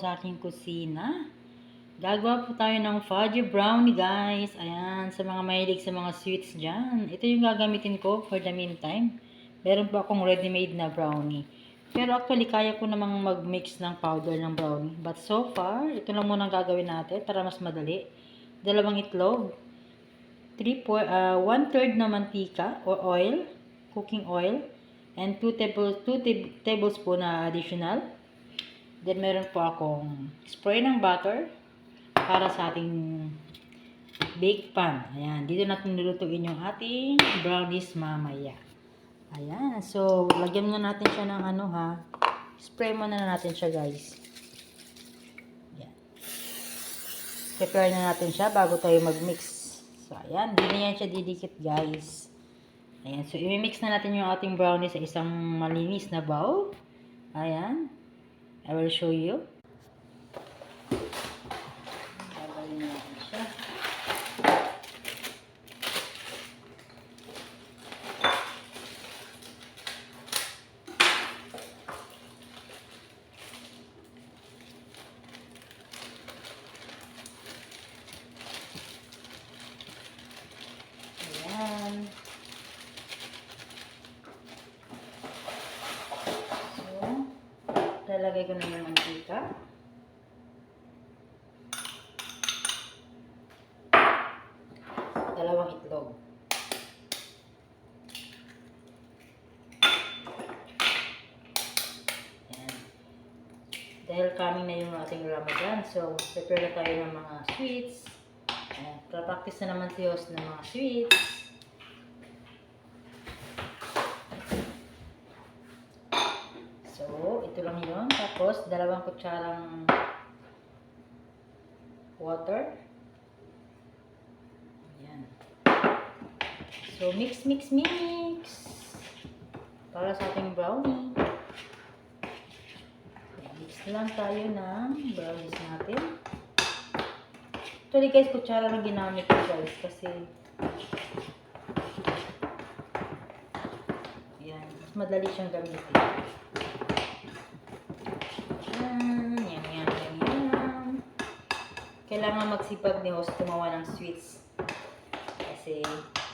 sa aking kusina. Gagawa po tayo ng fudgy brownie guys. Ayan, sa mga mahilig sa mga sweets dyan. Ito yung gagamitin ko for the meantime. Meron po akong ready-made na brownie. Pero actually, kaya ko namang mag-mix ng powder ng brownie. But so far, ito lang muna ang gagawin natin para mas madali. Dalawang itlog. 3 po, uh, 1 third na mantika or oil, cooking oil, and 2 table, 2 tablespoon na additional. Then meron po akong spray ng butter para sa ating bake pan. Ayan, dito natin nilutuin yung ating brownies mamaya. Ayan, so lagyan na natin siya ng ano ha. Spray muna na natin siya guys. Ayan. Prepare na natin siya bago tayo mag-mix. So, ayan. Hindi yan siya didikit, guys. Ayan. So, imimix na natin yung ating brownie sa isang malinis na bowl. Ayan. I will show you. Lalagay ko na yung mantika. Dalawang itlog. Ayan. Dahil coming na yung ating Ramadan, so prepare na tayo ng mga sweets. Ayan, practice na naman si Yos ng mga sweets. So, ito lang yun. Tapos, dalawang kutsarang water. Ayan. So, mix, mix, mix. Para sa ating brownie. Mix lang tayo ng brownies natin. Actually guys, kutsara lang ginamit ko guys kasi yan, mas madali siyang gamitin. Yan, yan, yan, yan, yan. Kailangan magsipag ni host tumawa ng sweets. Kasi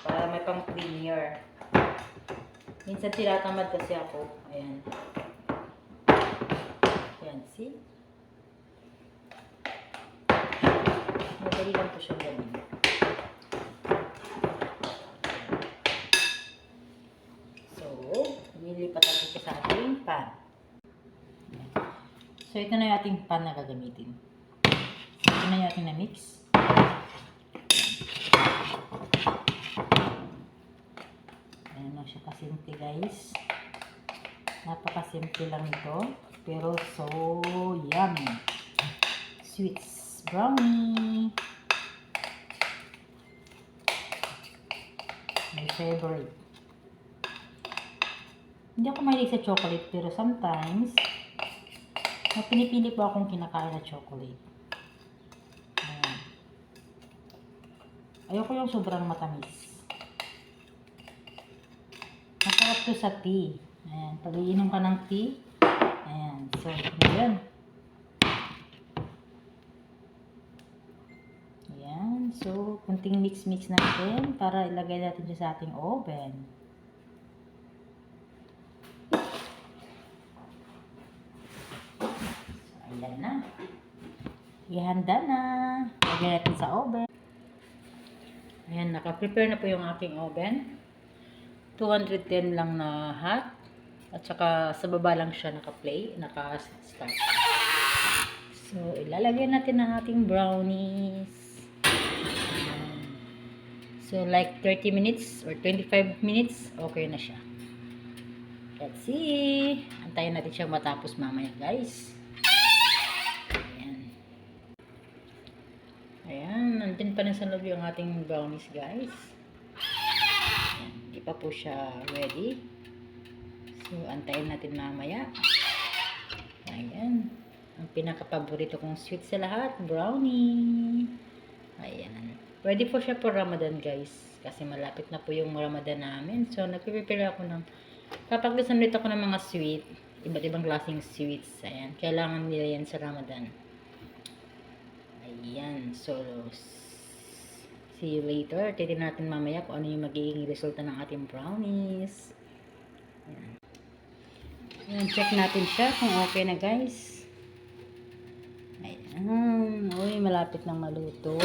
para may pang premier. Minsan tinatamad kasi ako. Ayan. Ayan, see? Madali lang po siyang gawin. So, nilipat natin sa ating pan. So, ito na yung ating pan na gagamitin. Ito na yung ating na-mix. Ayan lang siya kasimple guys. Napakasimple lang ito. Pero so yummy. Sweets brownie. My favorite. Hindi ako mahilig sa chocolate pero sometimes may pinipili po akong kinakain na chocolate. Ayoko yung sobrang matamis. Masarap to sa tea. Ayan. Pag iinom ka ng tea, ayan. So, ayan. Ayan. So, kunting mix-mix natin para ilagay natin siya sa ating oven. So, ayan na. Ihanda na. Lagay natin sa oven. Ayan, naka-prepare na po yung aking oven. 210 lang na hot. At saka sa baba lang siya naka-play, naka-start. So, ilalagay natin ang ating brownies. So, like 30 minutes or 25 minutes, okay na siya. Let's see. Antayin natin siya matapos mamaya, guys. Ayan. Ayan, nandun pa rin sa loob yung ating brownies, guys. Hindi pa po siya ready. So, antayin natin mamaya. Ayan. Ang pinaka-paborito kong sweet sa lahat, brownie. Ayan. Ready po siya for Ramadan, guys. Kasi malapit na po yung Ramadan namin. So, nagpe-prepare ako ng... Papagdasan ulit ako ng mga sweet. Iba't ibang klaseng sweets. Ayan. Kailangan nila yan sa Ramadan. Ayan. So, see you later. Titignan natin mamaya kung ano yung magiging resulta ng ating brownies. Ayan. Ayan, check natin siya kung okay na guys. Ayan. Uy, malapit nang maluto.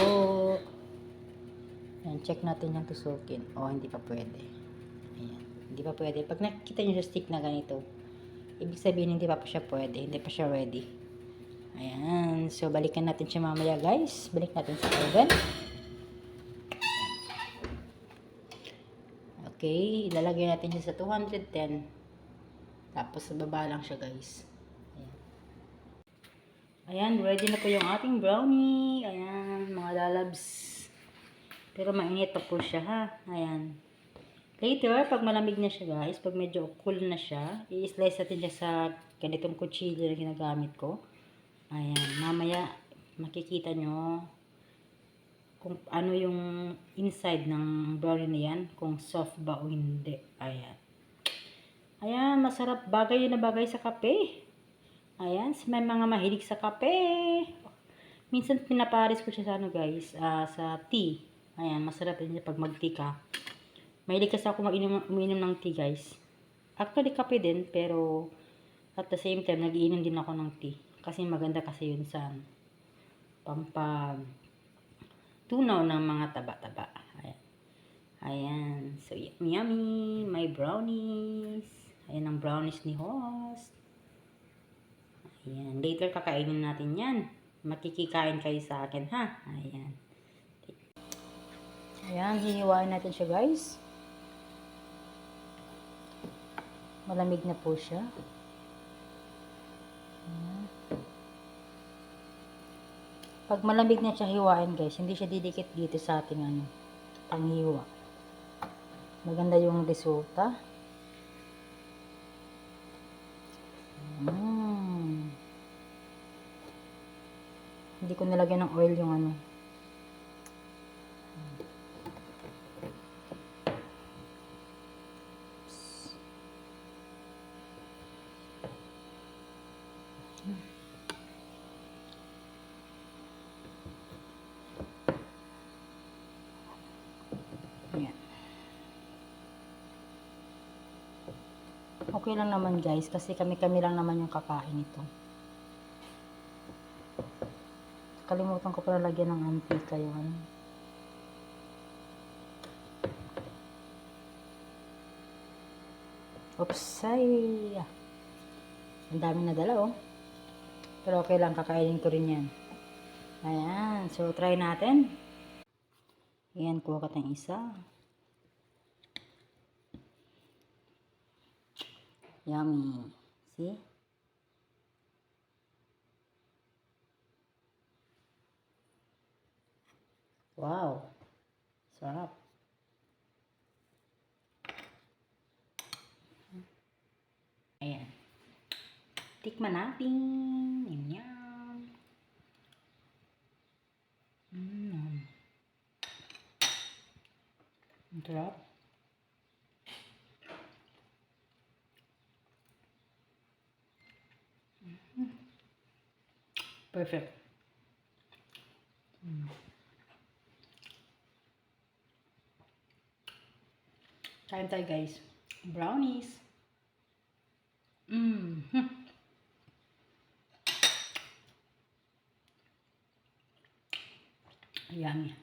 Ayan, check natin yung tusukin. O, hindi pa pwede. Ayan. Hindi pa pwede. Pag nakikita nyo sa stick na ganito, ibig sabihin hindi pa pa siya pwede. Hindi pa siya ready. Ayan. So, balikan natin siya mamaya guys. Balik natin sa oven. Okay. Ilalagay natin siya sa 210. Tapos, sa baba lang siya guys. Ayan. Ayan. Ready na po yung ating brownie. Ayan. Mga lalabs. Pero mainit pa po siya ha. Ayan. Later, pag malamig na siya guys, pag medyo cool na siya, i-slice natin siya sa ganitong kutsilyo na ginagamit ko. Ayan. Mamaya, makikita nyo kung ano yung inside ng brownie na yan, kung soft ba o hindi. Ayan. Ayan, masarap bagay na bagay sa kape. Ayan, sa may mga mahilig sa kape. Minsan pinaparis ko siya sa ano guys, ah, sa tea. Ayan, masarap din siya pag mag-tea ka. Mahilig kasi ako mag-inom, uminom ng tea guys. Actually, kape din, pero at the same time, nagiinom din ako ng tea. Kasi maganda kasi yun sa ano, pampag tunaw ng mga taba-taba. Ayan. Ayan. So, yummy, yummy. My brownies. Ayan ang brownies ni host. Ayan. Later, kakainin natin yan. Makikikain kayo sa akin, ha? Ayan. Ayan, hiniwain natin siya, guys. Malamig na po siya. Ayan. Pag malamig na siya hiwain, guys, hindi siya didikit dito sa ating ano, panghiwa. Maganda yung resulta. Mm. Hindi ko nilagyan ng oil yung ano. Ayan. Okay lang naman guys kasi kami-kami lang naman yung kakain ito. Kalimutan ko pala lagyan ng antika ano. Oops, ay. Ang dami na dala oh. Pero okay lang, kakainin ko rin yan. Ayan, so try natin. Ayan, kuha ka tayong isa. Yummy. See? Wow. Sarap. Ayan. Tikman natin. Yan. Mm. Sarap. Mhm. Perfect. Mm. Kain tayo guys. Brownies. Mm. Yummy.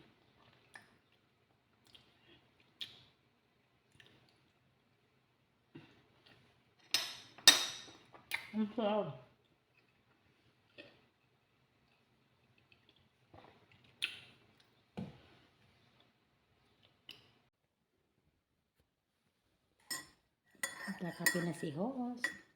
Ang sarap. Nagkakape na si host.